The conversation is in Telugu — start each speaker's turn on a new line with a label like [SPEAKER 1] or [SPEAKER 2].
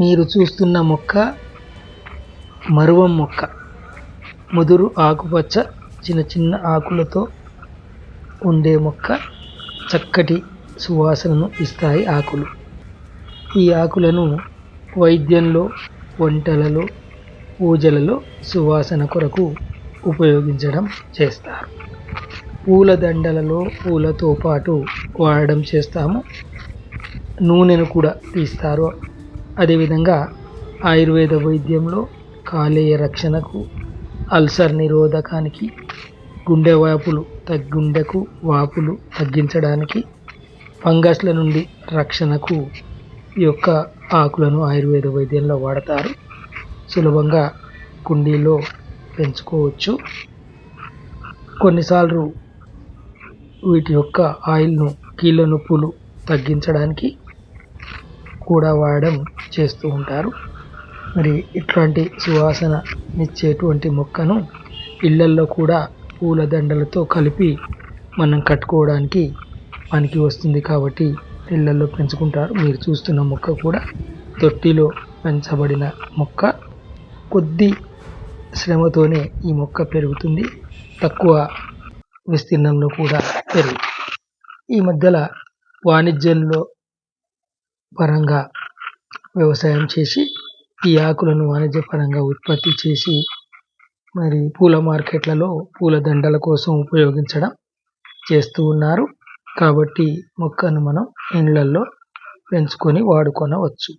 [SPEAKER 1] మీరు చూస్తున్న మొక్క మరువం మొక్క. ముదురు ఆకుపచ్చ చిన్న చిన్న ఆకులతో ఉండే మొక్క చక్కటి సువాసనను ఇస్తాయి ఆకులు. ఈ ఆకులను వైద్యంలో వంటలలో పూజలలో సువాసన కొరకు ఉపయోగించడం చేస్తారు. పూలదండలలో పూలతో పాటు వాడడం చేస్తాము. నూనెను కూడా తీస్తారు. అదేవిధంగా ఆయుర్వేద వైద్యంలో కాలేయ రక్షణకు అల్సర్ నిరోధకానికి గుండె వాపులు గుండెకు వాపులు తగ్గించడానికి ఫంగస్ల నుండి రక్షణకు ఈ యొక్క ఆకులను ఆయుర్వేద వైద్యంలో వాడతారు. సులభంగా కుండీలో పెంచుకోవచ్చు. కొన్నిసార్లు వీటి యొక్క ఆయిల్ను కీళ్ళ నొప్పులు తగ్గించడానికి కూడా వాడడం చేస్తూ ఉంటారు. మరి ఇట్లాంటి సువాసన ఇచ్చేటువంటి మొక్కను ఇళ్ళల్లో కూడా పూలదండలతో కలిపి మనం కట్టుకోవడానికి పనికి వస్తుంది కాబట్టి ఇళ్ళల్లో పెంచుకుంటారు. మీరు చూస్తున్న మొక్క కూడా తొట్టిలో పెంచబడిన మొక్క. కొద్ది శ్రమతోనే ఈ మొక్క పెరుగుతుంది. తక్కువ విస్తీర్ణంలో కూడా పెరుగుతుంది. ఈ మధ్యలో వాణిజ్యంలో పరంగా వ్యవసాయం చేసి ఈ ఆకులను వాణిజ్యపరంగా ఉత్పత్తి చేసి మరి పూల మార్కెట్లలో పూలదండల కోసం ఉపయోగించడం చేస్తూ ఉన్నారు. కాబట్టి మొక్కను మనం ఇండ్లల్లో పెంచుకొని వాడుకొనవచ్చు.